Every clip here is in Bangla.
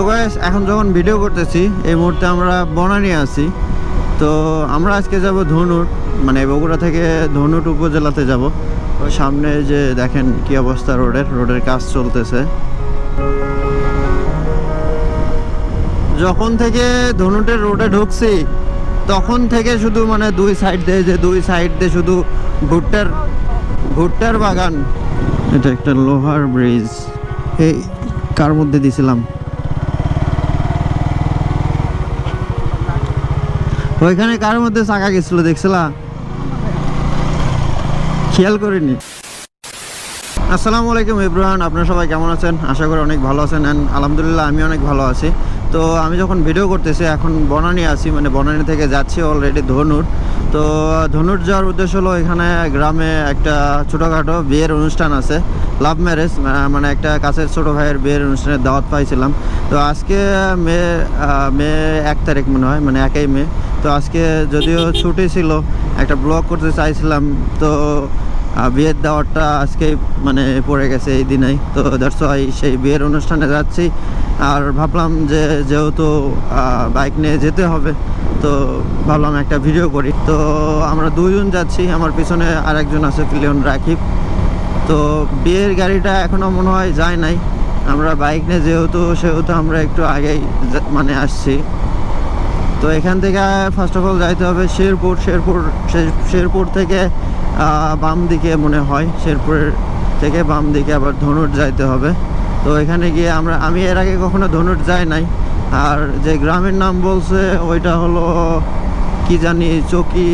তো গাইস এখন যখন ভিডিও করতেছি, এই মুহূর্তে আমরা বনানি আছি। তো আমরা আজকে যাব ধনুট মানে বগুড়া থেকে ধনুট উপজেলাতে যাব। সামনে যে দেখেন কি অবস্থা রোডের রোডের কাজ চলতেছে। যখন থেকে ধনুটের রোডে ঢুকছি, তখন থেকে শুধু মানে দুই সাইড দিয়ে যে দুই সাইড দিয়ে শুধু ভুট্টার ভুট্টার বাগান। এটা একটা লোহার ব্রিজ এই কার মধ্যে দিছিলাম? ওইখানে কার মধ্যে চাকা গেছিল দেখছিলা? খেয়াল করিনি। আসসালামু আলাইকুম ইব্রাহান আপনারা সবাই কেমন আছেন? আশা করি অনেক ভালো আছেন অ্যান্ড আলহামদুলিল্লাহ আমি অনেক ভালো আছি। তো আমি যখন ভিডিও করতেছি, এখন বনানি আছি মানে বনানি থেকে যাচ্ছি অলরেডি ধনুর। তো ধনুর যাওয়ার উদ্দেশ্য হলো এখানে গ্রামে একটা ছোটোখাটো বিয়ের অনুষ্ঠান আছে লাভ ম্যারেজ মানে একটা কাছের ছোটো ভাইয়ের বিয়ের অনুষ্ঠানের দাওয়াত পাইছিলাম। তো আজকে মে মে এক তারিখ মনে হয় মানে একই মে। তো আজকে যদিও ছুটি ছিল, একটা ব্লগ করতে চাইছিলাম, তো বিয়ের দাওয়াতটা আজকেই মানে পড়ে গেছে এই দিনেই। তো দ্যাটস সেই বিয়ের অনুষ্ঠানে যাচ্ছি। আর ভাবলাম যে যেহেতু বাইক নিয়ে যেতে হবে তো ভাবলাম একটা ভিডিও করি। তো আমরা দুইজন যাচ্ছি, আমার পিছনে আরেকজন আছে পিলিয়ন রাকিব তো বিয়ের গাড়িটা এখনও মনে হয় যায় নাই। আমরা বাইক নিয়ে যেহেতু, সেহেতু আমরা একটু আগেই মানে আসছি। তো এখান থেকে ফার্স্ট অফ অল যাইতে হবে শেরপুর। শেরপুর শেরপুর থেকে বাম দিকে মনে হয়। শেরপুরের থেকে বাম দিকে আবার ধনুট যাইতে হবে। তো এখানে গিয়ে আমরা আমি এর আগে কখনো ধনুট যাই নাই। আর যে গ্রামের নাম বলছে, ওইটা হলো কি জানি চকি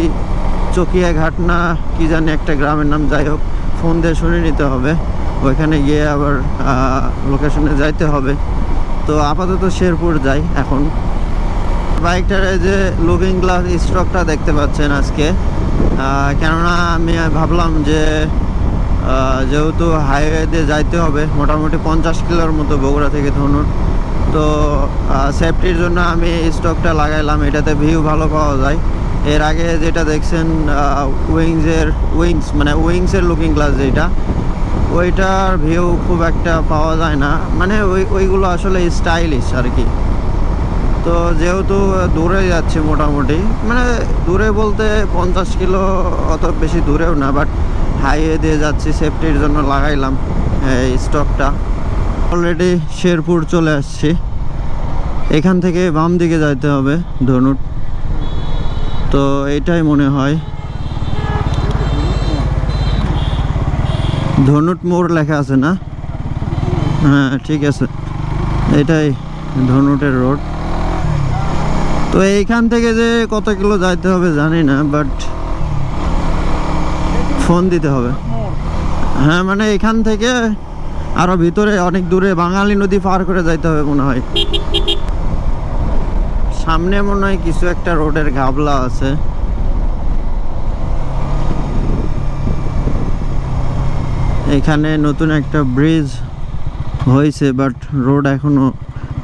চকিয়া ঘাট না কি জানি একটা গ্রামের নাম, যাই হোক, ফোন দিয়ে শুনে নিতে হবে। ওইখানে গিয়ে আবার লোকেশনে যাইতে হবে। তো আপাতত শেরপুর যাই এখন। বাইকটার যে লুকিং গ্লাস স্টকটা দেখতে পাচ্ছেন আজকে। কেননা আমি ভাবলাম যে যেহেতু হাইওয়ে দিয়ে যাইতে হবে, মোটামুটি পঞ্চাশ কিলোর মতো বগুড়া থেকে ধনুর। তো সেফটির জন্য আমি স্টকটা লাগাইলাম। এটাতে ভিউ ভালো পাওয়া যায়। এর আগে যেটা দেখছেন উইংসের উইংস মানে উইংসের লুকিং গ্লাস যেটা, ওইটার ভিউ খুব একটা পাওয়া যায় না। মানে ওই, ওইগুলো আসলে স্টাইলিশ আর কি। তো যেহেতু দূরে যাচ্ছি মোটামুটি মানে দূরে বলতে পঞ্চাশ কিলো অত বেশি দূরেও না বাট হাইওয়ে দিয়ে যাচ্ছি সেফটির জন্য লাগাইলাম, এই স্টকটা অলরেডি শেরপুর চলে আসছি। এখান থেকে বাম দিকে যাইতে হবে ধনুট তো এটাই মনে হয়। ধনুট মোড় লেখা আছে না? হ্যাঁ ঠিক আছে। এটাই ধনুটের রোড। তো এইখান থেকে যে কত কিলো যাইতে হবে জানি না বাট ফোন দিতে হবে। হ্যাঁ মানে এখান থেকে আরও ভিতরে অনেক দূরে বাঙালি নদী পার করে যাইতে হবে মনে হয়। সামনে মনে হয় কিছু একটা রোডের ঘাবলা আছে। এখানে নতুন একটা ব্রিজ হয়েছে বাট রোড এখনও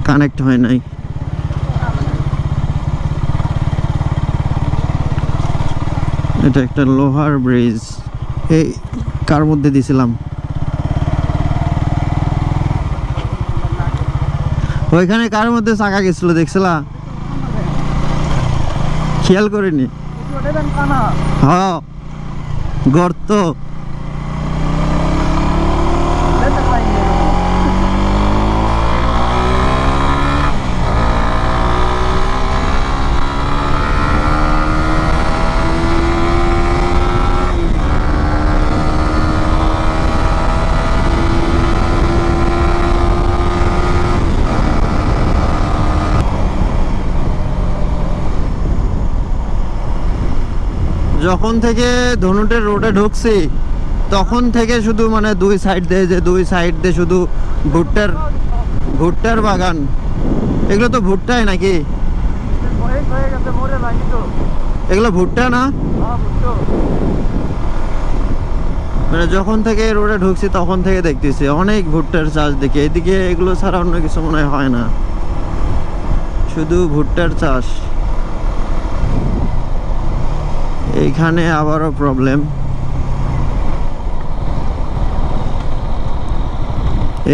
কানেক্ট হয় নাই। এটা একটা লোহার ব্রিজ এই, কার মধ্যে দিছিলাম? ওইখানে কার মধ্যে চাকা গেছিল দেখছিলা? খেয়াল করিনি। হ্যাঁ গর্ত। যখন থেকে ধনুটের রোডে ঢুকছি, তখন থেকে শুধু মানে দুই সাইড দিয়ে যে দুই সাইড দিয়ে শুধু ভুট্টার ভুট্টার বাগান। এগুলো তো ভুট্টাই নাকি? এগুলো ভুট্টা না? মানে যখন থেকে রোডে ঢুকছি, তখন থেকে দেখতেছি অনেক ভুট্টার চাষ দেখি। এদিকে এগুলো ছাড়া অন্য কিছু মনে হয় না। শুধু ভুট্টার চাষ। এইখানে আবারও প্রবলেম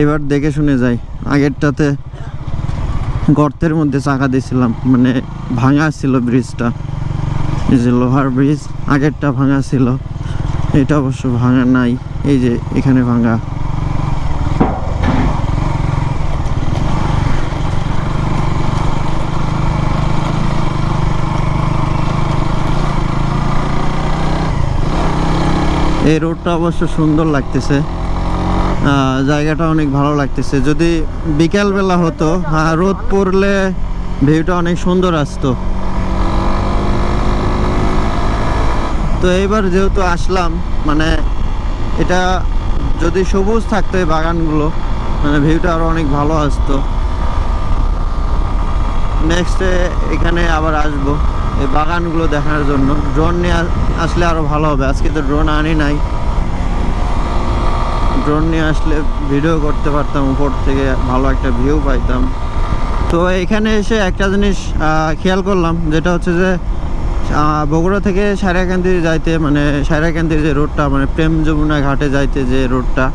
এবার দেখে শুনে যাই। আগেরটাতে গর্তের মধ্যে চাকা দিয়েছিলাম মানে ভাঙা ছিল ব্রিজটা। এই যে লোহার ব্রিজ, আগেরটা ভাঙা ছিল। এটা অবশ্য ভাঙা নাই, এই যে এখানে ভাঙা। এই রোডটা অবশ্য সুন্দর লাগতেছে। জায়গাটা অনেক ভালো লাগতেছে। যদি বিকালবেলা হতো হ্যাঁ রোদ পড়লে ভিউটা অনেক সুন্দর আসতো। তো এইবার যেহেতু আসলাম মানে এটা যদি সবুজ থাকতো এই বাগানগুলো মানে ভিউটা আরও অনেক ভালো আসতো। নেক্সটে এখানে আবার আসব এই বাগানগুলো দেখার জন্য। ড্রোন নিয়ে আসলে আরও ভালো হবে। আজকে তো ড্রোন আনি নাই। ড্রোন নিয়ে আসলে ভিডিও করতে পারতাম, উপর থেকে ভালো একটা ভিউ পাইতাম। তো এখানে এসে একটা জিনিস খেয়াল করলাম, যেটা হচ্ছে যে বগুড়া থেকে সারাকান্দি যাইতে মানে সারাকান্দির যে রোডটা মানে প্রেম যমুনা ঘাটে যাইতে যে রোডটা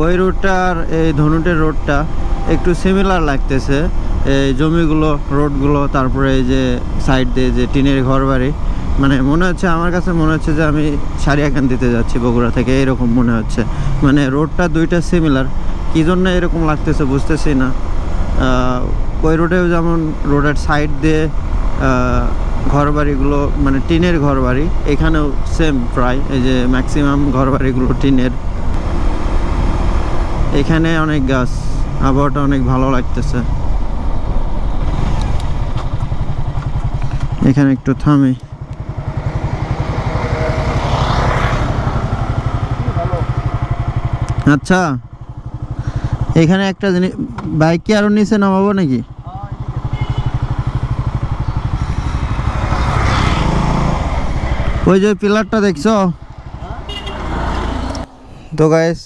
ওই রোডটার এই ধনুটের রোডটা একটু সিমিলার লাগতেছে। এই জমিগুলো, রোডগুলো, তারপরে এই যে সাইড দিয়ে যে টিনের ঘর বাড়ি মানে মনে হচ্ছে, আমার কাছে মনে হচ্ছে যে আমি সারিয়াকান্দিতে যাচ্ছি বগুড়া থেকে, এরকম মনে হচ্ছে। মানে রোডটা দুইটা সিমিলার কী জন্য এরকম লাগতেছে বুঝতেছি না। ওই রোডেও যেমন রোডের সাইড দিয়ে ঘর বাড়িগুলো মানে টিনের ঘর বাড়ি এখানেও সেম প্রায়, এই যে ম্যাক্সিমাম ঘর বাড়িগুলো টিনের। এখানে অনেক গাছ, আবহাওয়াটা অনেক ভালো লাগতেছে। এখানে একটু থামে। আচ্ছা এখানে একটা জিনিস, বাইক কি আরও নিচে নামাবো নাকি? ওই যে পিলারটা দেখছ? তো গাইস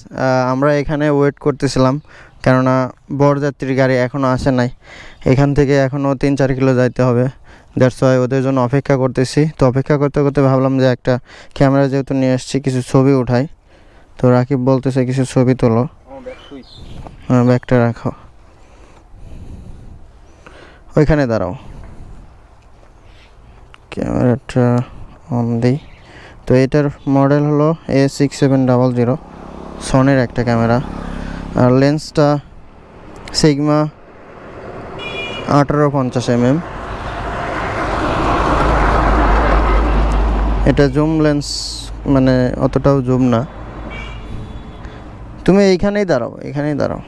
আমরা এখানে ওয়েট করতেছিলাম, কেননা বরযাত্রীর গাড়ি এখনও আসে নাই। এখান থেকে এখনও তিন চার কিলো যাইতে হবে। দ্যাটস ওয়াই ওদের জন্য অপেক্ষা করতেছি। তো অপেক্ষা করতে করতে ভাবলাম যে একটা ক্যামেরা যেহেতু নিয়ে এসেছি কিছু ছবি উঠাই। তো রাকিব বলতেছে কিছু ছবি তোলো। হ্যাঁ ব্যাগটা রাখো। ওইখানে দাঁড়াও। ক্যামেরাটা অন দিই। তো এটার মডেল হলো A six seven double zero সনের একটা ক্যামেরা। আর লেন্সটা সিগমা আঠারো পঞ্চাশ এমএম। এটা জুম লেন্স মানে অতটাও জুম না। তুমি এইখানেই দাঁড়াও এখানেই দাঁড়াও।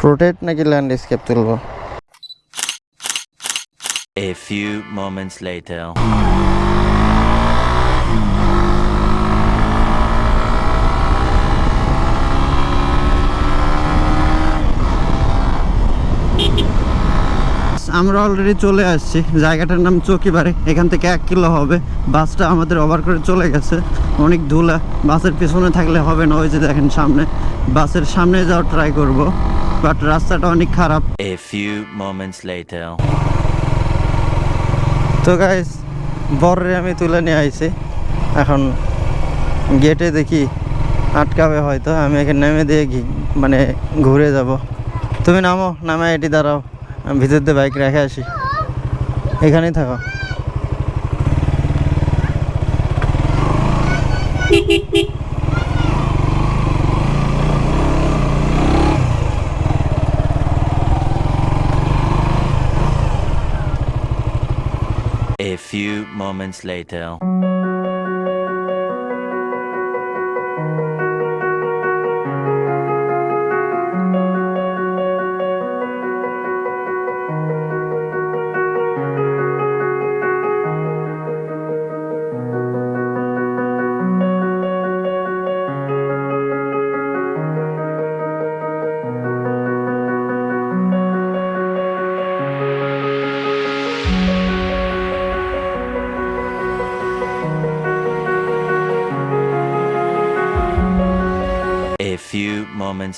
প্রোটেক্ট নাকি ল্যান্ডস্কেপ তুলবো? A few moments later. আমরা অলরেডি চলে আসছি। জায়গাটার নাম চকিবাড়ি। এখান থেকে এক কিলো হবে। বাসটা আমাদের ওভার করে চলে গেছে। অনেক ধুলা। বাসের পিছনে থাকলে হবে না ওই যে দেখেন সামনে। বাসের সামনে যাওয়ার ট্রাই করব। বাট রাস্তাটা অনেক খারাপ। A few moments later. তো গাইস বররে আমি তুলে নিয়ে আইছি। এখন গেটে দেখি আটকাবে হয়তো। আমি এখানে নেমে দিয়ে মানে ঘুরে যাব। তুমি নামো নামে এটি দাঁড়াও। আমি ভিতর দিয়ে বাইক রেখে আসি এখানেই থাকো A few moments later.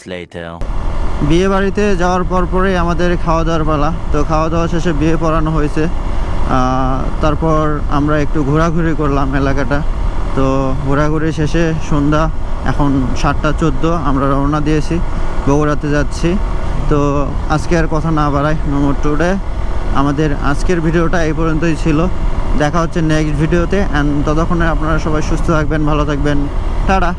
Moments. বিয়ে বাড়িতে যাওয়ার পর পরেই আমাদের খাওয়া দাওয়ার পালা। তো খাওয়া দাওয়া শেষে বিয়ে পড়ানো হয়েছে। তারপর আমরা একটু ঘোরাঘুরি করলাম এলাকাটা। তো ঘোরাঘুরি শেষে সন্ধ্যা, এখন সাতটা চোদ্দ, আমরা রওনা দিয়েছি, বগুড়াতে যাচ্ছি। তো আজকে আর কথা না বাড়াই নম্বর টুডে আমাদের আজকের ভিডিওটা এই পর্যন্তই ছিল। দেখা হচ্ছে নেক্সট ভিডিওতে অ্যান্ড ততক্ষণে আপনারা সবাই সুস্থ থাকবেন, ভালো থাকবেন। টাটা!